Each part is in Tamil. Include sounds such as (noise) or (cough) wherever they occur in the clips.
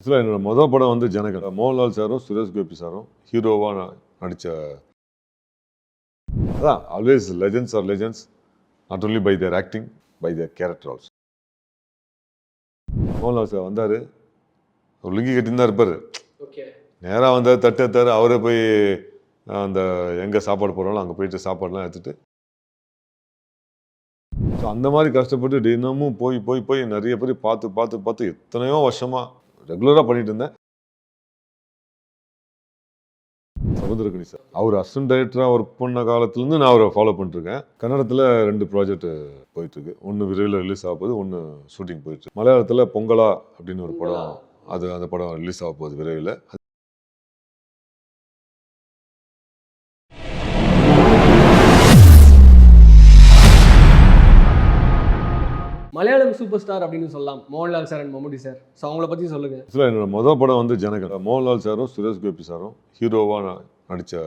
ஆக்சுவலாக என்னோட மொதல் படம் வந்து ஜனகன் மோகன்லால் சாரும் சுரேஷ் கோபி சாரும் ஹீரோவாக நடித்த அதான் always legends are legends not only by their acting by their character also Mohanlal sir வந்தார். ஒரு லுங்கி கட்டின்னு தான் இருப்பார். நேராக வந்தார் தட்டு எடுத்தார். அவரே போய் அந்த எங்கே சாப்பாடு போடுறாலும் அங்கே போயிட்டு சாப்பாடுலாம் எடுத்துட்டு. ஸோ அந்த மாதிரி கஷ்டப்பட்டு தினமும் போய் போய் போய் நிறைய பேர் பார்த்து பார்த்து பார்த்து எத்தனையோ வருஷமாக ரெகுலராக பண்ணிட்டு இருந்தேன். சமுத்திரகணி சார். அவர் அசிஸ்டன்ட் டைரக்டராக ஒர்க் பண்ண காலத்துலேருந்து நான் அவரை ஃபாலோ பண்ணிட்டுருக்கேன். கன்னடத்தில் ரெண்டு ப்ராஜெக்ட் போயிட்டுருக்கு. ஒன்று விரைவில் ரிலீஸ் ஆக போகுது ஒன்று ஷூட்டிங் போயிட்டு மலையாளத்தில் பொங்கலா அப்படின்னு ஒரு படம் அது அந்த படம் ரிலீஸ் ஆக போகுது விரைவில். மலையாளம் சூப்பர் ஸ்டார் அப்படின்னு சொல்லலாம். Mohanlal sir and Mammootty sir. So அவங்கள பற்றி சொல்லுங்க. ஆக்சுவலாக என்னோட மொதல் படம் வந்து ஜனகன் மோகன்லால் சாரும் சுரேஷ் கோபி சாரும் ஹீரோவாக நடித்த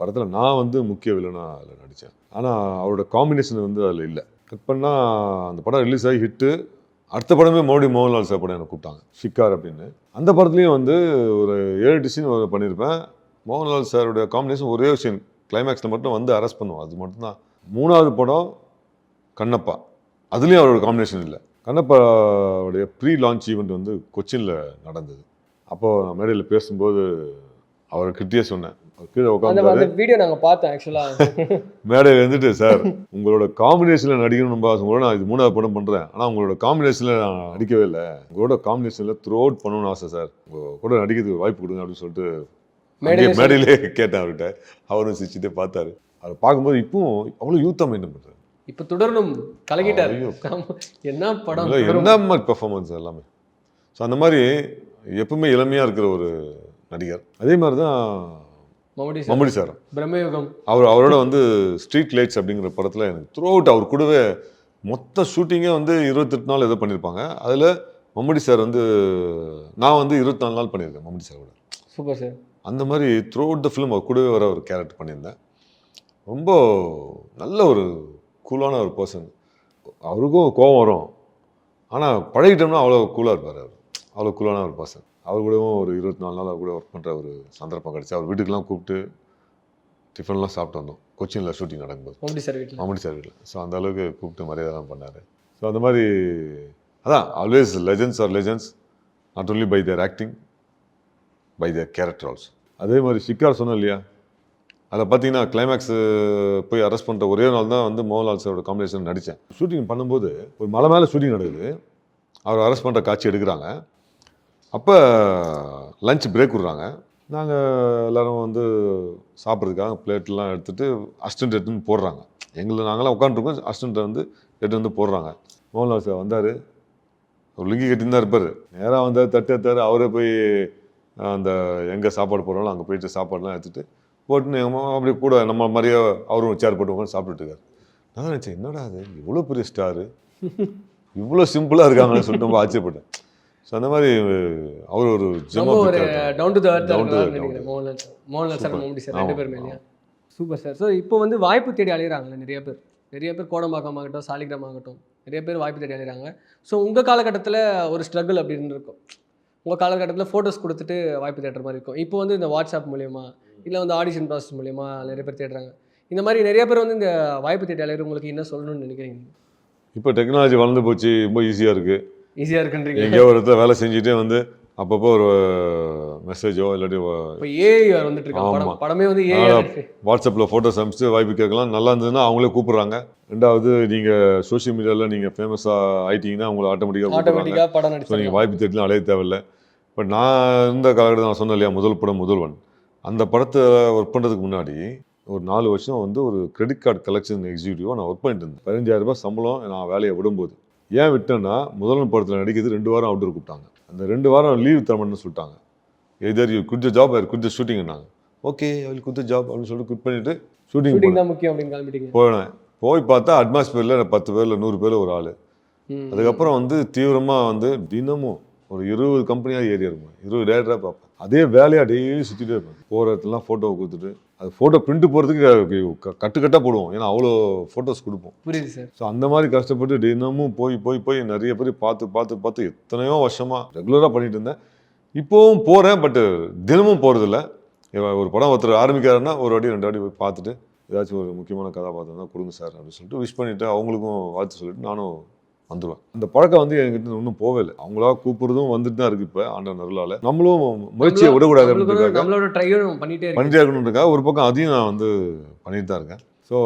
படத்தில் நான் வந்து முக்கிய வில்லனாக அதில் நடித்தேன் ஆனால் அவரோட காம்பினேஷன் வந்து அதில் இல்லை. கட் பண்ணால் அந்த படம் ரிலீஸ் ஆகி ஹிட்டு அடுத்த படமே மறுபடியும் மோகன்லால் சார் படம் எனக்கு கூப்பிட்டாங்க. ஷிக்கார் அப்படின்னு. அந்த படத்துலையும் வந்து ஒரு ஏழு டிசைன் ஒரு பண்ணியிருப்பேன் மோகன்லால் சாருடைய காம்பினேஷன் ஒரே விஷயம் கிளைமேக்ஸில் மட்டும் வந்து அரெஸ்ட் பண்ணுவோம் அது மட்டும்தான். மூணாவது படம் கண்ணப்பா. அதுலேயும் அவரோட காம்பினேஷன் இல்லை. கண்ணப்பாவுடைய ப்ரீ லான்ச் ஈவெண்ட் வந்து கொச்சினில் நடந்தது. அப்போது நான் மேடையில் பேசும்போது அவர் கிட்டேயே சொன்னேன். கீழே உட்காந்து வீடியோ நாங்கள் பார்த்தோம் ஆக்சுவலாக (laughs) மேடையில் இருந்துட்டு சார் உங்களோட காம்பினேஷனில் நடிக்கணும் உங்களோட நான் இது மூணாவது படம் பண்ணுறேன் ஆனால் உங்களோட காம்பினேஷனில் நான் நடிக்கவே இல்லை. உங்களோட காம்பினேஷனில் த்ரூ அவுட் பண்ணணும்னு ஆசை சார். உங்கள் கூட நடிக்கிறதுக்கு வாய்ப்பு கொடுங்க அப்படின்னு சொல்லிட்டு மேடையிலே கேட்டேன் அவர்கிட்ட. அவரும் சிரிச்சுட்டே பார்த்தாரு. அதை பார்க்கும்போது இப்பவும் அவ்வளோ யூத்தாக மெயின்டைன் பண்ணுறாரு இப்போ தொடரணும். ஆமா. என்ன படம். என்ன மாதிரி பெர்ஃபார்மன்ஸ் எல்லாமே? ஸோ அந்த மாதிரி எப்பவுமே இளமையாக இருக்கிற ஒரு நடிகர். அதே மாதிரி தான் சார். மம்முடி சார் பிரம்மயுகம். அவர் அவரோட வந்து ஸ்ட்ரீட் லைட்ஸ் அப்படிங்கிற படத்தில் எனக்கு த்ரூ அவுட் அவர் கூடவே மொத்த ஷூட்டிங்கே வந்து இருபத்தெட்டு நாள் ஏதோ பண்ணியிருப்பாங்க அதில் மம்முடி சார் வந்து நான் வந்து இருபத்தி நாலு நாள் பண்ணியிருக்கேன் மம்முடி சாரோட. Super sir. அந்த மாதிரி த்ரூ அவுட் த ஃபிலிம் அவர் கூடவே வர ஒரு கேரக்டர் பண்ணியிருந்தேன். ரொம்ப நல்ல ஒரு கூலான ஒரு பர்சன் அவருக்கும் கோபம் வரும். ஆனால் பழகிட்டோம்னா அவ்வளோ கூலாக இருப்பார் அவர். அவ்வளோ கூலான ஒரு பர்சன் அவர் கூடவும் ஒரு இருபத்தி நாலு நாள் அவர் கூட ஒர்க் பண்ணுற ஒரு சந்தர்ப்பம் கிடச்சி. அவர் வீட்டுக்கெலாம் கூப்பிட்டு டிஃபன்லாம் சாப்பிட்டு வந்தோம். கொச்சினில் ஷூட்டிங் நடக்கும்போது. மம்முட்டி சார் வீட்டில் மாமடி சார் வீட்டில் ஸோ அந்த அளவுக்கு கூப்பிட்டு மரியாதைலாம் பண்ணார். ஸோ அந்த மாதிரி அதான் always legends are legends not only by their acting by their character also அதே மாதிரி ஷிக்கார் சொன்னேன் இல்லையா? அதில் பார்த்தீங்கன்னா கிளைமேக்ஸ் போய் அரெஸ்ட் பண்ணுற ஒரே நாள் தான் வந்து மோகன்லால் சாரோட காம்பினேஷன் நடித்தேன் ஷூட்டிங் பண்ணும்போது ஒரு மலை மேலே ஷூட்டிங் நடக்குது. அவர் அரெஸ்ட் பண்ணுற காட்சி எடுக்கிறாங்க. அப்போ லஞ்ச் பிரேக் விட்றாங்க. நாங்கள் எல்லாரும் வந்து சாப்பிட்றதுக்காக பிளேட்லாம் எடுத்துகிட்டு அஸ்டன்ட் எடுத்துன்னு போடுறாங்க. எங்களை நாங்களாம் உட்காந்துருக்கோம் அஸ்டண்ட்டை வந்து எடுத்து வந்து போடுறாங்க. மோகன்லால் சார் வந்தார். ஒரு லுங்கி கட்டின்னு தான் இருப்பார். நேராக வந்தார் தட்டு எடுத்தார். அவரே போய் அந்த எங்கே சாப்பாடு போடுறாலும் அங்கே போயிட்டு சாப்பாடுலாம் எடுத்துகிட்டு அம்மா அப்படியே கூட நம்ம மாதிரியே அவரும் சேர் போட்டு உட்காந்து சாப்பிட்டுட்டு நான் நினச்சேன் என்னடா அது இவ்வளோ பெரிய ஸ்டாரு இவ்வளோ சிம்பிளாக இருக்காங்கன்னு சொல்லிட்டு ரொம்ப ஆச்சரியப்பட்டேன். ஸோ அந்த மாதிரி அவர் ஒரு down to Mohanlal sir Mohanlal sir ரெண்டு பேருமே சூப்பர் சார் ஸோ இப்போ வந்து வாய்ப்பு தேடி அலையிறாங்கல்ல நிறைய பேர். நிறைய பேர் கோடம்பாக்கம் ஆகட்டும் சாலிகிராம் ஆகட்டும் நிறைய பேர் வாய்ப்பு தேடி அலையிறாங்க. ஸோ உங்கள் காலகட்டத்தில் ஒரு ஸ்ட்ரகிள் அப்படின்னு இருக்கும். உங்கள் காலகட்டத்தில் ஃபோட்டோஸ் கொடுத்துட்டு வாய்ப்பு தேடுற மாதிரி இருக்கும். இப்போ வந்து இந்த வாட்ஸ்அப் மூலியமா இல்லை வந்து ஆடிஷன் ப்ராசஸ் மூலியமா நிறைய பேர் தேடுறாங்க. இந்த மாதிரி நிறைய பேர் வந்து இந்த வாய்ப்பு தேடி அலையிற உங்களுக்கு என்ன சொல்லணும்னு நினைக்கிறீங்க? இப்போ டெக்னாலஜி வளர்ந்து போச்சு ரொம்ப ஈஸியாக இருக்குது ஈஸியாக இருக்குன்றீங்க. எங்கேயோ ஒரு இடத்துல வேலை செஞ்சுட்டே வந்து அப்பப்போ ஒரு மெசேஜோ இல்லாட்டி இப்போ ஏஐ வந்துட்டு இருக்காங்க. படம் வந்து ஏஐ அதனால வாட்ஸ்அப்பில் ஃபோட்டோஸ் அனுப்பிச்சு வாய்ப்பு கேட்கலாம். நல்லா இருந்ததுன்னா அவங்களே கூப்பிட்றாங்க. ரெண்டாவது நீங்கள் சோஷியல் மீடியாவில் நீங்கள் ஃபேமஸாக ஆயிட்டீங்கன்னா உங்களை ஆட்டோமேட்டிக்காக ஆட்டோமேட்டிக்காக படம் நீங்கள் வாய்ப்பு தேடலாம் அலைய தேவையில்லை. பட் நான் இருந்த காலகட்டத்தில் நான் சொன்னேன் இல்லையா முதல் படம் முதல்வன். அந்த படத்தை ஒர்க் பண்ணுறதுக்கு முன்னாடி ஒரு நாலு வருஷம் வந்து ஒரு கிரெடிட் கார்டு கலெக்ஷன் எக்ஸிக்யூட்டிவாக நான் ஒர்க் பண்ணிட்டு இருந்தேன். பதினஞ்சாயிரம் ரூபாய் சம்பளம் நான் வேலையை விடும்போது. ஏன் விட்டேன்னா முதல்வன் படத்தில் நடிக்கிறது ரெண்டு வாரம் அவுட்டர் கூப்பிட்டாங்க. அந்த ரெண்டு வாரம் லீவ் தரணும்னு சொல்லிட்டாங்க. Either you good job or good ஷூட்டிங்னாங்க okay அவள் குட் ஜாப் அப்படின்னு சொல்லிட்டு குட் பண்ணிட்டு ஷூட்டிங் தான் முக்கியம் அப்படின்னு கிளம்பிட்டீங்க. போனேன். போய் பார்த்தா அட்மாஸ்பியரில் பத்து பேரில் நூறு பேர் ஒரு ஆள். அதுக்கப்புறம் வந்து தீவிரமாக வந்து தினமும் ஒரு இருபது கம்பெனியாக ஏறி இருக்கும் இருபது டேரக்டராக பார்ப்பேன். அதே வேலையாக டெய்லி சுற்றிட்டே இருப்பேன் போகிற இடத்துலாம் ஃபோட்டோ கொடுத்துட்டு அது ஃபோட்டோ பிரிண்ட் போகிறதுக்கு கட்டுக்கட்டாக போடுவோம். ஏன்னா அவ்வளோ ஃபோட்டோஸ் கொடுப்போம். புரியுது சார் ஸோ அந்த மாதிரி கஷ்டப்பட்டு தினமும் போய் போய் போய் நிறைய பேர் பார்த்து பார்த்து பார்த்து எத்தனையோ வருஷமாக ரெகுலராக பண்ணிட்டு இருந்தேன். இப்போவும் போகிறேன் பட்டு தினமும் போகிறதில்ல ஒரு படம் ஒருத்தர் ஆரம்பிக்கிறாருன்னா ஒரு வாட்டி ரெண்டு வாட்டி போய் பார்த்துட்டு ஏதாச்சும் ஒரு முக்கியமான கதாபாத்திரம் தான் கொடுங்க சார் அப்படின்னு சொல்லிட்டு விஷ் பண்ணிவிட்டு அவங்களுக்கும் வாழ்த்து சொல்லிட்டு நானும் வந்துடுவேன் அந்த பழக்கம் வந்து என்கிட்ட இன்னும் போவே இல்லை அவங்களா கூப்பிடுறதும் வந்துட்டு தான் இருக்குது இப்போ ஆண்ட நருளால நம்மளும் முயற்சியை விடக்கூடாது நம்மளோட ட்ரையும் பண்ணிட்டே இருக்கு பண்ணிட்டே இருக்கணுன்றக்காக ஒரு பக்கம் அதையும் நான் வந்து பண்ணிட்டு தான் இருக்கேன். ஸோ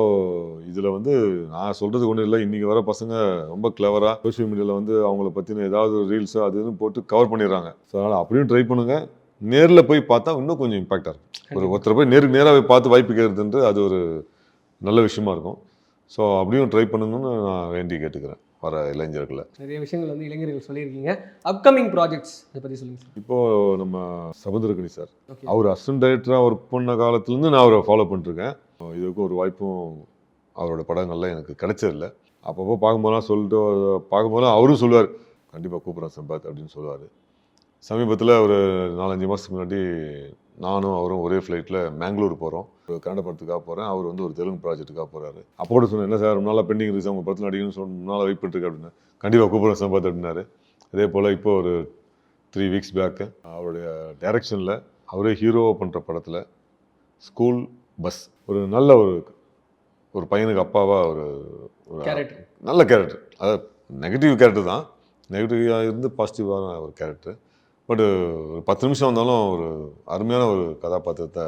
இதில் வந்து நான் சொல்கிறதுக்கு ஒன்றும் இல்லை. இன்றைக்கி வர பசங்க ரொம்ப கிளவராக சோஷியல் மீடியாவில் வந்து அவங்கள பற்றின ஏதாவது ரீல்ஸோ அது இதுன்னு போட்டு கவர் பண்ணிடுறாங்க. ஸோ அதனால் அப்படியும் ட்ரை பண்ணுங்கள் நேரில் போய் பார்த்தா இன்னும் கொஞ்சம் இம்பாக்டாக இருக்கும். ஒரு ஒருத்தரை போய் நேருக்கு நேராக போய் பார்த்து வாய்ப்பு கேட்குறதுன்றது அது ஒரு நல்ல விஷயமா இருக்கும். ஸோ அப்படியும் ட்ரை பண்ணணும்னு நான் வேண்டி கேட்டுக்கிறேன். வர இளைஞர்களை. நிறைய விஷயங்கள் வந்து இளைஞர்கள் சொல்லியிருக்கீங்க. அப்கமிங் ப்ராஜெக்ட்ஸ் அதை பற்றி சொல்லுங்க சார். இப்போது நம்ம சமுத்திரகணி சார். அவர் அசிஸ்டன்ட் டைரக்டராக ஒர்க் பண்ண காலத்துலேருந்து நான் அவரை ஃபாலோ பண்ணிட்டுருக்கேன். இதுக்கும் ஒரு வாய்ப்பும் அவரோட படங்கள்லாம் எனக்கு கிடைச்சதில்ல. அப்பப்போ பார்க்கும்போதெல்லாம் சொல்லிட்டு பார்க்கும்போதெல்லாம் அவரும் சொல்லுவார் கண்டிப்பாக கூப்பிட்றேன் சம்பாத் அப்படின்னு சொல்லுவார். சமீபத்தில் ஒரு நாலஞ்சு மாதத்துக்கு முன்னாடி நானும் அவரும் ஒரே ஃப்ளைட்டில் மேங்களூர் போகிறோம் கன்னட படத்துக்காக போகிறேன் அவர் வந்து ஒரு தெலுங்கு ப்ராஜெக்ட்டுக்காக போகிறாரு அப்போ கூட சொன்னேன் என்ன சார் நாளாக பெண்டிங் இருக்குது உங்கள் படத்தில் நடிக்கணும்னு சொன்ன நாளாக வெயிட் பண்ணிட்டுருக்கு அப்படின்னு. கண்டிப்பாக கூப்பிட்றேன் சம்பாத் அப்படின்னாரு. அதே போல் இப்போ ஒரு த்ரீ வீக்ஸ் பேக்கு அவருடைய டைரக்ஷனில் அவரே ஹீரோவாக பண்ணுற படத்தில் ஸ்கூல் பஸ் ஒரு நல்ல ஒரு ஒரு பையனுக்கு அப்பாவாக ஒரு ஒரு கேரக்டர் நல்ல கேரக்டர் அதாவது நெகட்டிவ் கேரக்டர் தான். நெகட்டிவாக இருந்து பாசிட்டிவான ஒரு கேரக்டர் பட் ஒரு பத்து நிமிஷம் வந்தாலும் ஒரு அருமையான ஒரு கதாபாத்திரத்தை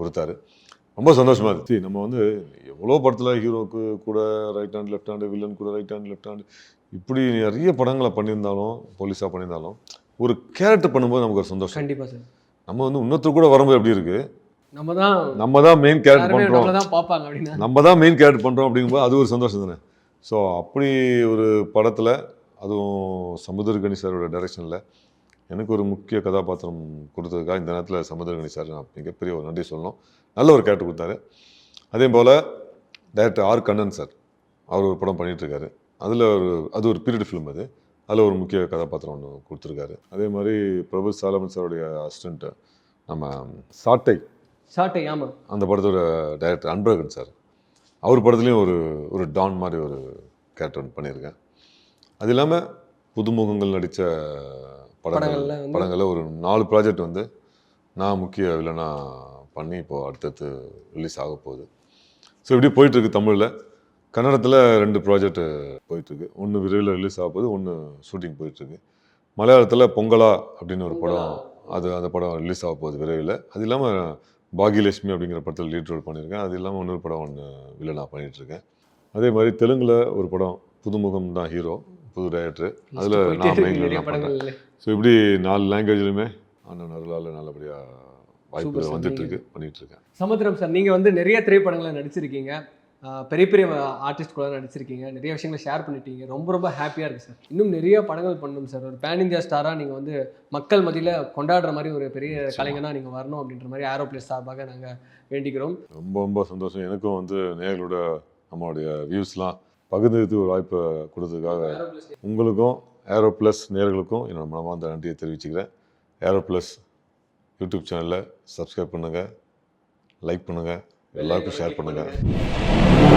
கொடுத்தாரு. ரொம்ப சந்தோஷமா இருந்துச்சு நம்ம வந்து எவ்வளோ படத்தில் ஹீரோக்கு கூட right hand left hand villain கூட ரைட் ஹேண்ட் லெஃப்ட் ஹேண்டு இப்படி நிறைய படங்களை பண்ணியிருந்தாலும் போலீஸாக பண்ணியிருந்தாலும் ஒரு கேரக்டர் பண்ணும்போது நமக்கு ஒரு சந்தோஷம். கண்டிப்பா சார். நம்ம வந்து இன்னொருத்தர் கூட வரும்போது எப்படி இருக்கு? நம்ம தான் நம்ம தான் மெயின் கேரக்டர் பண்ணுறோம் பார்ப்பாங்க அப்படின்னா. நம்ம தான் மெயின் கேரக்டர் பண்ணுறோம் அப்படிங்கும்போது அது ஒரு சந்தோஷம் தானே? ஸோ அப்படி ஒரு படத்தில் அதுவும் சமுத்திரகணி சாரோட டைரக்ஷனில் எனக்கு ஒரு முக்கிய கதாபாத்திரம் கொடுத்ததுக்காக இந்த நேரத்தில் சமுத்திரகணி சார் நான் மிகப்பெரிய ஒரு நன்றி சொல்லணும். நல்ல ஒரு கேரக்டர் கொடுத்தாரு. அதே போல் டைரக்டர் ஆர் கண்ணன் சார் அவர் ஒரு படம் பண்ணிகிட்ருக்காரு அதில் ஒரு அது ஒரு பீரியட் ஃபிலிம் அது. அதில் ஒரு முக்கிய கதாபாத்திரம் ஒன்று கொடுத்துருக்காரு. அதே மாதிரி பிரபு சாலமன் சாருடைய அசிஸ்டண்ட்டு நம்ம சாட்டை. ஷார்ட்டை ஆமா. அந்த படத்தோட டைரக்டர் அன்பழகன் சார். அவர் படத்துலேயும் ஒரு ஒரு டான் மாதிரி ஒரு கேரக்டர் ஒன்று பண்ணியிருக்கேன் அது இல்லாமல் புதுமுகங்கள் நடித்த படங்கள் படங்களில் ஒரு நாலு ப்ராஜெக்ட் வந்து நான் முக்கிய வில்லனாக பண்ணி இப்போது அடுத்தடுத்து ரிலீஸ் ஆக போகுது. ஸோ இப்படி போயிட்டுருக்கு தமிழில். கன்னடத்தில் ரெண்டு ப்ராஜெக்ட் போயிட்டுருக்கு. ஒன்று விரைவில் ரிலீஸ் ஆக போகுது ஒன்று ஷூட்டிங் போயிட்டுருக்கு. மலையாளத்தில் பொங்கலா அப்படின்னு ஒரு படம் அது அந்த படம் ரிலீஸ் ஆக போகுது விரைவில். அது இல்லாமல் பாகியலட்சுமி அப்படிங்கிற படத்தில் லீட் ரோல் பண்ணியிருக்கேன். அது இல்லாமல் இன்னொரு படம் ஒன்று வில்லனாக பண்ணிகிட்ருக்கேன் அதே மாதிரி தெலுங்கில் ஒரு படம் புதுமுகம் தான் ஹீரோ புது டைரக்டர் அதில் நான் மெயின் ஸோ இப்படி நாலு லாங்குவேஜ்லையுமே அண்ணன் அருளால் நல்லபடியாக வாய்ப்பு sir, வந்துட்டு நீங்க- இருக்கு பண்ணிட்டு இருக்கேன் சமுத்திரம் சார் நீங்கள் வந்து நிறைய திரைப்படங்களை நடிச்சிருக்கீங்க. பெரிய பெரிய ஆர்டிஸ்ட் கூட நடிச்சிருக்கீங்க. நிறைய விஷயங்களை ஷேர் பண்ணிட்டீங்க. ரொம்ப ரொம்ப ஹாப்பியாக இருக்குது சார். இன்னும் நிறைய படங்கள் பண்ணணும் சார். ஒரு பேன் இந்தியா ஸ்டாராக நீங்கள் வந்து மக்கள் மத்தியில் கொண்டாடுற மாதிரி ஒரு பெரிய கலைஞனாக நீங்கள் வரணும் அப்படின்ற மாதிரி ஏரோப்ளேஸ் சார்பாக நாங்கள் வேண்டிக்கிறோம். ரொம்ப ரொம்ப சந்தோஷம். எனக்கும் வந்து நேயர்களோட நம்மளுடைய வியூஸ்லாம் பகிர்ந்ததுக்கு ஒரு வாய்ப்பை கொடுத்ததுக்காக உங்களுக்கும் ஏரோ ப்ளஸ் நேயர்களுக்கும் என்னோட மனமார்ந்த நன்றியை தெரிவிச்சுக்கிறேன். ஏரோ ப்ளஸ் யூடியூப் சேனலில் சப்ஸ்கிரைப் பண்ணுங்கள் லைக் பண்ணுங்கள் எல்லாருக்கும் ஷேர் பண்ணுங்கள்